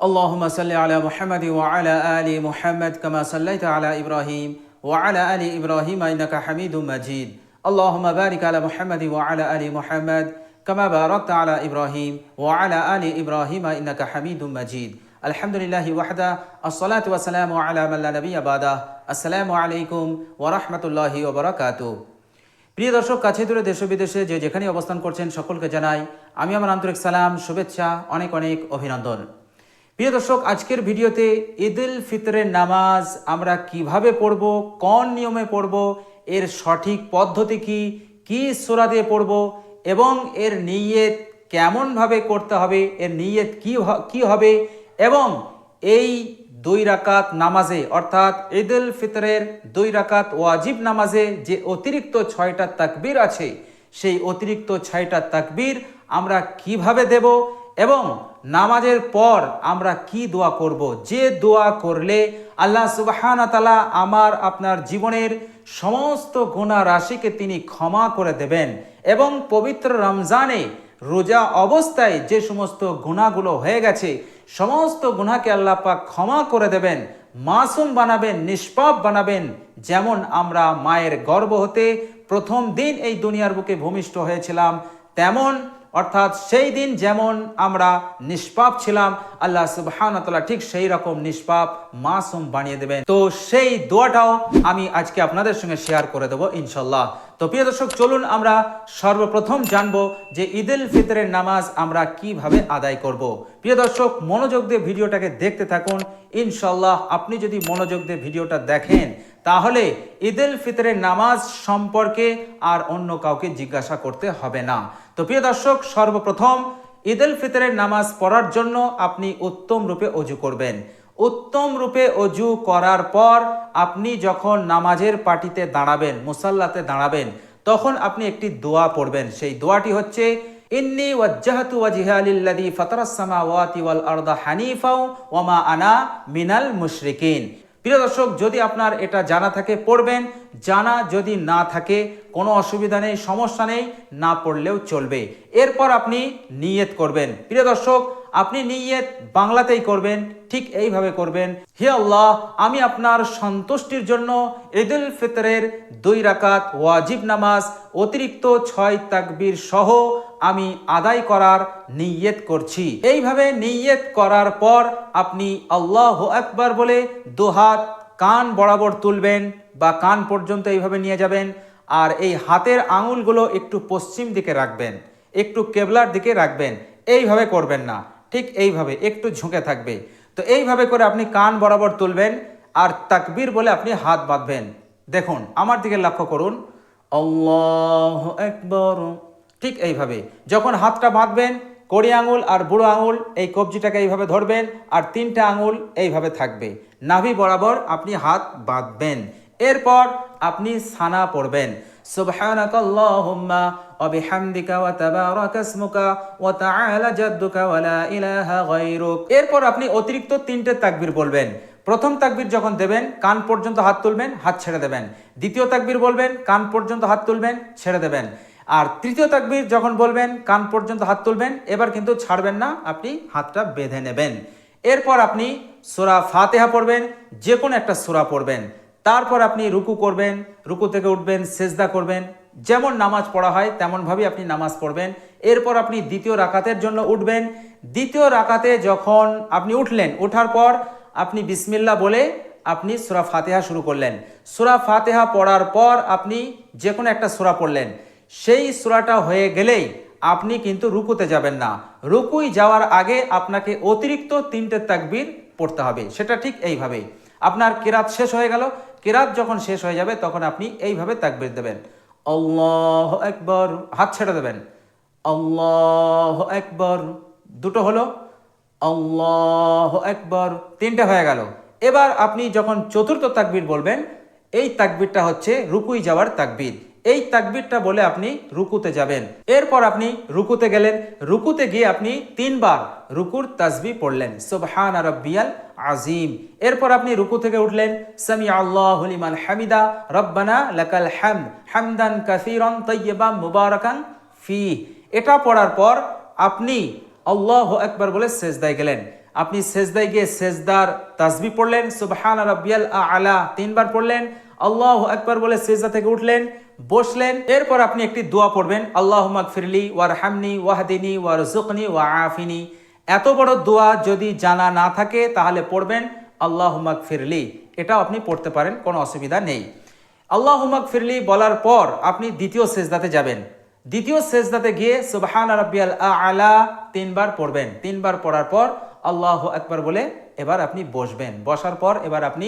اللهم صل على محمد وعلى آل محمد كما صليت على إبراهيم وعلى آل إبراهيم إنك حميد مجيد اللهم بارك على محمد وعلى آل محمد كما باركت على إبراهيم وعلى آل إبراهيم إنك حميد مجيد الحمد لله وحده الصلاة والسلام على من لا نبي بعده السلام عليكم ورحمة الله وبركاته প্রিয় দর্শক কাছে দূরে দেশ ও বিদেশে যে যেখানে অবস্থান করছেন সকলকে জানাই আমি আমার আন্তরিক সালাম শুভেচ্ছা অনেক অনেক অভিনন্দন প্রিয় দর্শক, আজকের ভিডিওতে ঈদ উল ফিতরের নামাজ আমরা কীভাবে পড়ব, কোন নিয়মে পড়ব, এর সঠিক পদ্ধতি কি কি সোরা দিয়ে পড়ব এবং এর নিয়ত কেমনভাবে করতে হবে, এর নিয়ত কি কি হবে এবং এই দুই রাকাত নামাজে, অর্থাৎ ঈদ উল ফিতরের দুই রাকাত ওয়াজিব নামাজে যে অতিরিক্ত ছয়টা তাকবীর আছে, সেই অতিরিক্ত ছয়টা তাকবীর আমরা কীভাবে দেব এবং নামাজের পর আমরা কি দোয়া করব? যে দোয়া করলে আল্লাহ তালা আমার, আপনার জীবনের সমস্ত গুণা রাশিকে তিনি ক্ষমা করে দেবেন এবং পবিত্র রমজানে রোজা অবস্থায় যে সমস্ত গুণাগুলো হয়ে গেছে, সমস্ত গুণাকে আল্লাহ পাক ক্ষমা করে দেবেন, মাসুম বানাবেন, নিষ্পাপ বানাবেন, যেমন আমরা মায়ের গর্ব হতে প্রথম দিন এই দুনিয়ার বুকে ভূমিষ্ঠ হয়েছিলাম, তেমন অর্থাৎ সেই দিন যেমন আমরা নিষ্পাপ ছিলাম, আল্লাহ সুবহানাতালা ঠিক সেই রকম নিষ্পাপ মাসুম বানিয়ে দেবেন। তো সেই দোয়াটাও আমি আজকে আপনাদের সঙ্গে শেয়ার করে দেবো ইনশাল্লাহ তো প্রিয় দর্শক, চলুন আমরা সর্বপ্রথম জানব যে ঈদুল ফিতরের নামাজ আমরা কীভাবে আদায় করব। প্রিয় দর্শক, মনোযোগ দিয়ে ভিডিওটাকে দেখতে থাকুন। ইনশাল্লাহ আপনি যদি মনোযোগ দিয়ে ভিডিওটা দেখেন তাহলে ঈদ ফিতরের নামাজ সম্পর্কে আর অন্য কাউকে জিজ্ঞাসা করতে হবে না। তো প্রিয় দর্শক, সর্বপ্রথম ঈদ ফিতরের নামাজ পড়ার জন্য আপনি উত্তম রূপে অজু করবেন। উত্তম রূপে অজু করার পর আপনি যখন নামাজের পাটিতে দাঁড়াবেন, মুসাল্লাতে দাঁড়াবেন, তখন আপনি একটি দোয়া পড়বেন। সেই দোয়াটি হচ্ছে, ইন্নি ওয়াজ্জাহাতু লিল্লাযী ফাতারাস সামাওয়াতি ওয়াল আরদা হানিফাও ওয়া মা আনা মিনাল মুশরিকিন। প্রিয় দর্শক, যদি আপনার এটা জানা থাকে, পড়বেন। জানা যদি না থাকে, কোনো অসুবিধা নেই, সমস্যা নেই, না পড়লেও চলবে। এরপর আপনি নিয়ত করবেন। প্রিয় দর্শক, আপনি নিয়ত বাংলাতেই করবেন, ঠিক এইভাবে করবেন, হে আল্লাহ, আমি আপনার সন্তুষ্টির জন্য ঈদুল ফিতরের দুই রাকাত ওয়াজিব নামাজ, অতিরিক্ত ছয় তাকবীর সহ আমি আদায় করার নিয়ত করছি। এইভাবে নিয়ত করার পর আপনি আল্লাহ একবার বলে দুহাত কান বরাবর তুলবেন বা কান পর্যন্ত এইভাবে নিয়ে যাবেন আর এই হাতের আঙুলগুলো একটু পশ্চিম দিকে রাখবেন, একটু কেবলার দিকে রাখবেন। এইভাবে করবেন না, ঠিক এইভাবে, একটু ঝুঁকে থাকবে। তো এইভাবে করে আপনি কান বরাবর তুলবেন আর তাকবীর বলে আপনি হাত বাঁধবেন। দেখুন, আমার দিকে লক্ষ্য করুন। আল্লাহ একবর ঠিক এইভাবে যখন হাতটা বাঁধবেন কড়ি আঙুল আর বুড়ো আঙুল এই কবজিটাকে এইভাবে ধরবেন আর তিনটা আঙুল এইভাবে থাকবে নাভি বরাবর আপনি হাত বাঁধবেন এরপর আপনি সানা পড়বেন سبحانك اللهم وبحمدك وتبارك اسمك وتعالى جدك ولا اله غيرك এরপর আপনি অতিরিক্ত তিনটে তাকবীর বলবেন প্রথম তাকবীর যখন দেবেন কান পর্যন্ত হাত তুলবেন হাত ছেড়ে দেবেন দ্বিতীয় তাকবীর বলবেন কান পর্যন্ত হাত তুলবেন ছেড়ে দেবেন আর তৃতীয় তাকবির যখন বলবেন, কান পর্যন্ত হাত তুলবেন, এবার কিন্তু ছাড়বেন না, আপনি হাতটা বেঁধে নেবেন। এরপর আপনি সোরা ফাতেহা পড়বেন যে কোনো একটা সোরা পড়বেন। তারপর আপনি রুকু করবেন, রুকু থেকে উঠবেন, সেজদা করবেন। যেমন নামাজ পড়া হয়, তেমনভাবেই আপনি নামাজ পড়বেন। এরপর আপনি দ্বিতীয় রাকাতের জন্য উঠবেন। দ্বিতীয় রাকাতে যখন আপনি উঠলেন, ওঠার পর আপনি বিসমিল্লা বলে আপনি সুরা ফাতেহা শুরু করলেন। সুরা ফাতেহা পড়ার পর আপনি যে কোনো একটা সুরা পড়লেন। সেই সুরাটা হয়ে গেলেই আপনি কিন্তু রুকুতে যাবেন না। রুকুই যাওয়ার আগে আপনাকে অতিরিক্ত তিনটে তাকবীর পড়তে হবে। সেটা ঠিক এইভাবে আপনার কেরাত শেষ হয়ে গেল। কেরাত যখন শেষ হয়ে যাবে, তখন আপনি এইভাবে তাকবীর দেবেন। আল্লাহ একবার হাত ছেড়ে দেবেন। আল্লাহ একবার দুটো হলো, আল্লাহ একবার তিনটে হয়ে গেল। এবার আপনি যখন চতুর্থ তাকবীর বলবেন, এই তাকবীরটা হচ্ছে রুকুই যাওয়ার তাকবীর। এই তাকবীরটা বলে আপনি রুকুতে যাবেন। এরপর আপনি রুকুতে গেলেন। রুকুতে গিয়ে আপনি তিনবার রুকুর তাজবি পড়লেন। সোবহান রব্বিয়াল আজিম এরপর আপনি রুকু থেকে উঠলেন। সামি আল্লাহ লিমান হামিদা। রব্বানা লাকাল হাম হামদান কাসিরন তৈয়বা মুবারাকান ফি এটা পড়ার পর আপনি আল্লাহ একবার বলে সেজদায় গেলেন। আপনি সেজদায় গিয়ে সেজদার তাজবি পড়লেন। সুবহান রাব্বিয়াল আলা। তিনবার পড়লেন। আল্লাহ একবার বলে সেজদা থেকে উঠলেন, বসলেন। এরপর আপনি একটি দোয়া পড়বেন আল্লাহ ফিরলি ওয়ার হামনি ওয়াহদিনী ওয়ার জুকনি ওয়া আফিনি এত বড় দোয়া যদি জানা না থাকে, তাহলে পড়বেন আল্লাহ ফিরলি এটাও আপনি পড়তে পারেন, কোনো অসুবিধা নেই। আল্লাহ ফিরলি বলার পর আপনি দ্বিতীয় সেজদাতে যাবেন। দ্বিতীয় সেজদাতে গিয়ে সুবহান রাব্বিয়াল আলা তিনবার পড়বেন। তিনবার পড়ার পর আল্লাহ একবার বলে এবার আপনি বসবেন। বসার পর এবার আপনি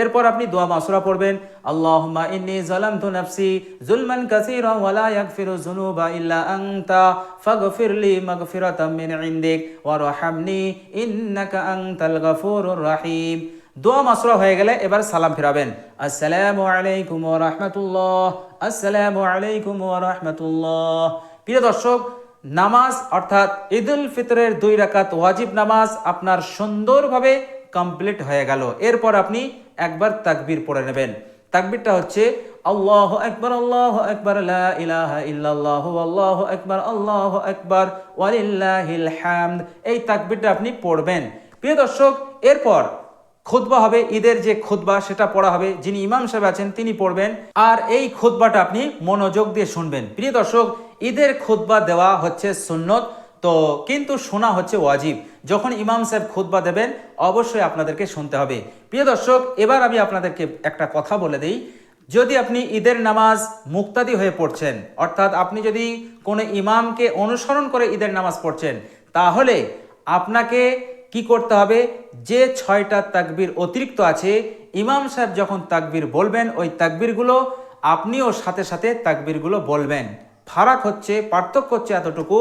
এরপর আপনি দোয়া মাসুরা পড়বেন, আল্লাহুম্মা ইন্নী যালামতু নাফসি যুলমান কাসীরা ওয়া লা ইয়াগফিরু যুনুবা ইল্লা আনতা ফাগফিরলি মাগফিরাতাম মিন ইনদিক ওয়ারহামনি ইন্নাকা আনতাল গফুরুর রাহিম। দোয়া মাসুরা হয়ে গেলে এবার সালাম ফিরাবেন। আসসালামু আলাইকুম ওয়া রাহমাতুল্লাহ, আসসালামু আলাইকুম ওয়া রাহমাতুল্লাহ। প্রিয় দর্শক, নামাজ অর্থাৎ ঈদুল ফিতরের দুই রাকাত ওয়াজিব নামাজ আপনার সুন্দরভাবে কমপ্লিট হয়ে গেল। এরপর আপনি একবার তাকবীর পড়ে নেবেন। তাকবীরটা হচ্ছে, আল্লাহ একবার আল্লাহ একবার ইল্লাল্লাহু, আল্লাহু একবার আল্লাহু একবার ওয়ালিল্লাহিল হামদ। এই তাকবীরটা আপনি পড়বেন। প্রিয় দর্শক, এরপর খুতবা হবে, ঈদের যে খুতবা, সেটা পড়া হবে। যিনি ইমাম সাহেব আছেন, তিনি পড়বেন। আর এই খুতবাটা আপনি মনোযোগ দিয়ে শুনবেন। প্রিয় দর্শক, ঈদের খুতবা দেওয়া হচ্ছে সুন্নত। তো কিন্তু শোনা হচ্ছে ওয়াজিব। যখন ইমাম সাহেব খুতবা দেবেন, অবশ্যই আপনাদেরকে শুনতে হবে। প্রিয় দর্শক, এবার আমি আপনাদেরকে একটা কথা বলে দিই। যদি আপনি ঈদের নামাজ মুক্তাদি হয়ে পড়ছেন, অর্থাৎ আপনি যদি কোনো ইমামকে অনুসরণ করে ঈদের নামাজ পড়ছেন, তাহলে আপনাকে কি করতে হবে? যে ছয়টা তাকবির অতিরিক্ত আছে, ইমাম সাহেব যখন তাকবির বলবেন, ওই তাকবিরগুলো আপনিও সাথে সাথে তাকবিরগুলো বলবেন। ফারাক হচ্ছে, পার্থক্য হচ্ছে এতটুকু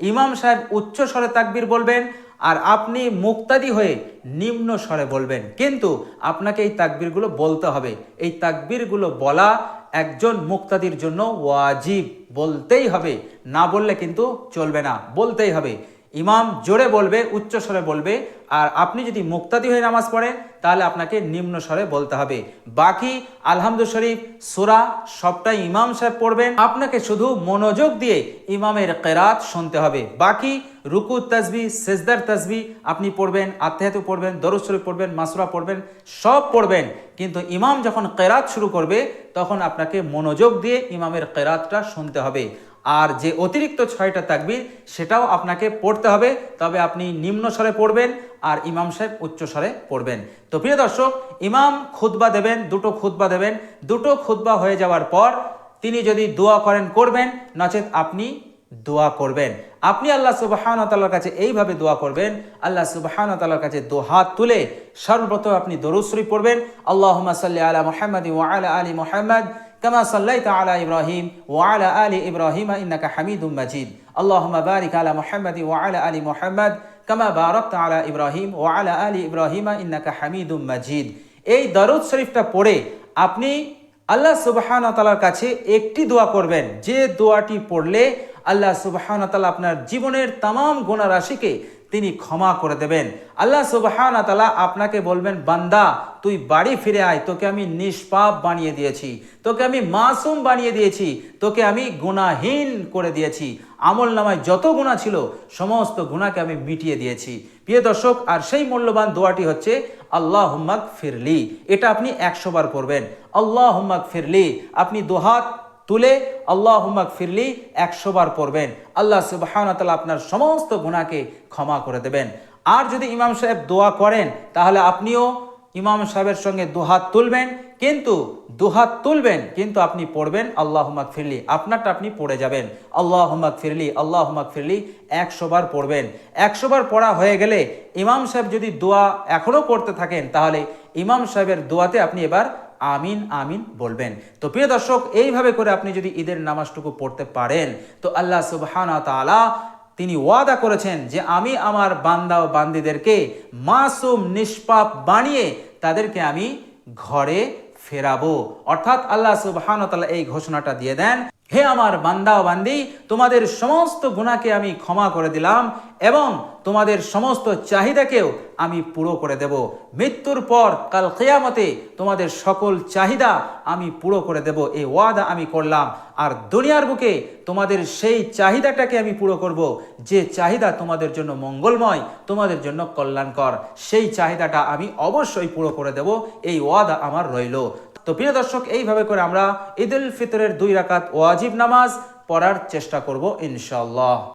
ইমাম সাহেব উচ্চ স্বরে তাকবির বলবেন আর আপনি মুক্তাদি হয়ে নিম্ন স্বরে বলবেন। কিন্তু আপনাকে এই তাকবিরগুলো বলতে হবে। এই তাকবিরগুলো বলা একজন মুক্তাদির জন্য ওয়াজিব। বলতেই হবে। না বললে কিন্তু চলবে না। বলতেই হবে। ইমাম জোরে বলবে, উচ্চ স্বরে বলবে, আর আপনি যদি মুক্তাদি হয়ে নামাজ পড়েন, তাহলে আপনাকে নিম্ন স্বরে বলতে হবে। বাকি আলহামদু শরীফ, সুরা, সবটাই ইমাম সাহেব পড়বেন। আপনাকে শুধু মনোযোগ দিয়ে ইমামের কেরাত শুনতে হবে। বাকি রুকু, তাজবি, সেজদার তাজবি আপনি পড়বেন আত্মাহাতু পড়বেন, দরুদ শরীফ পড়বেন, মাসুরা পড়বেন, সব পড়বেন। কিন্তু ইমাম যখন কেরাত শুরু করবে, তখন আপনাকে মনোযোগ দিয়ে ইমামের কেরাতটা শুনতে হবে। আর যে অতিরিক্ত ছয়টা তাকবির, সেটাও আপনাকে পড়তে হবে। তবে আপনি নিম্ন স্বরে পড়বেন আর ইমাম সাহেব উচ্চ স্বরে পড়বেন। তো প্রিয় দর্শক, ইমাম খুতবা দেবেন, দুটো খুতবা দেবেন। দুটো খুতবা হয়ে যাওয়ার পর তিনি যদি দোয়া করেন, করবেন, নচেত আপনি দোয়া করবেন। আপনি আল্লাহ সুবাহান তাল্লার কাছে এইভাবে দোয়া করবেন, আল্লাহ সুবাহান তাল্লার কাছে দো হাত তুলে সর্বপ্রথম আপনি দরুশ্রী পড়বেন। আল্লাহ সাল্লি আলা মোহাম্মদ ওয়ালা আলী মোহাম্মদ। كما صليت على إبراهيم وعلى آل إبراهيم إنك حميد مجيد اللهم بارك على محمد وعلى آل محمد كما باركت على إبراهيم وعلى آل إبراهيم إنك حميد مجيد এই দরুদ শরীফটা পড়ে আপনি আল্লাহ সুবহান তালার কাছে একটি দোয়া করবেন যে দোয়াটি পড়লে আল্লাহ সুবহান তালা আপনার জীবনের তাম গোনা রাশিকে তিনি ক্ষমা করে দেবেন। আল্লাহ সুবহান তালা আপনাকে বলবেন, বান্দা, তুই বাড়ি ফিরে আয়, তোকে আমি নিষ্পাপ বানিয়ে দিয়েছি, তোকে আমি মাসুম বানিয়ে দিয়েছি, তোকে আমি গুণাহীন করে দিয়েছি। আমল নামায় যত গুণা ছিল, সমস্ত গুণাকে আমি মিটিয়ে দিয়েছি। প্রিয় দর্শক, আর সেই মূল্যবান দোয়াটি হচ্ছে আল্লাহ হুম্মাক ফিরলি এটা আপনি একশোবার করবেন আল্লাহ হুম্মাক ফিরলি আপনি দোহাত তুলে আল্লাহ হুম্মাক ফিরলি একশো বার পড়বেন। আল্লাহ সুবাহান তালা আপনার সমস্ত গুণাকে ক্ষমা করে দেবেন। আর যদি ইমাম সাহেব দোয়া করেন, তাহলে আপনিও ইমাম সাহেবের সঙ্গে দুহাত তুলবেন। কিন্তু দুহাত তুলবেন, কিন্তু আপনি পড়বেন আল্লাহ হুমাক ফিরলি আপনারটা আপনি পড়ে যাবেন। আল্লাহ হুমাক ফিরলি আল্লাহ হুমাক ফিরলি একশোবার পড়বেন একশোবার পড়া হয়ে গেলে ইমাম সাহেব যদি দোয়া এখনও করতে থাকেন, তাহলে ইমাম সাহেবের দোয়াতে আপনি এবার আমিন আমিন বলবেন। তো প্রিয় দর্শক, এইভাবে করে আপনি যদি ঈদের নামাজটুকু পড়তে পারেন, তো আল্লাহ সুবহানা তাআলা তিনি ওয়াদা করেছেন যে আমি আমার বান্দা ও বান্দিদেরকে মাসুম নিষ্পাপ বানিয়ে তাদেরকে আমি ঘরে ফেরাবো। অর্থাৎ আল্লাহ সুবহান তাআলা এই ঘোষণাটা দিয়ে দেন, হে আমার বান্দা ও বান্দি, তোমাদের সমস্ত গুণাকে আমি ক্ষমা করে দিলাম এবং তোমাদের সমস্ত চাহিদাকেও আমি পুরো করে দেব। মৃত্যুর পর কাল কেয়ামতে তোমাদের সকল চাহিদা আমি পুরো করে দেব। এই ওয়াদা আমি করলাম। আর দুনিয়ার বুকে তোমাদের সেই চাহিদাটাকে আমি পুরো করব। যে চাহিদা তোমাদের জন্য মঙ্গলময়, তোমাদের জন্য কল্যাণকর, সেই চাহিদাটা আমি অবশ্যই পুরো করে দেব। এই ওয়াদা আমার রইল। তো প্রিয় দর্শক, এইভাবে করে আমরা ঈদ উল ফিতরের দুই রাকাত ওয়াজিব নামাজ পড়ার চেষ্টা করব ইনশাল্লাহ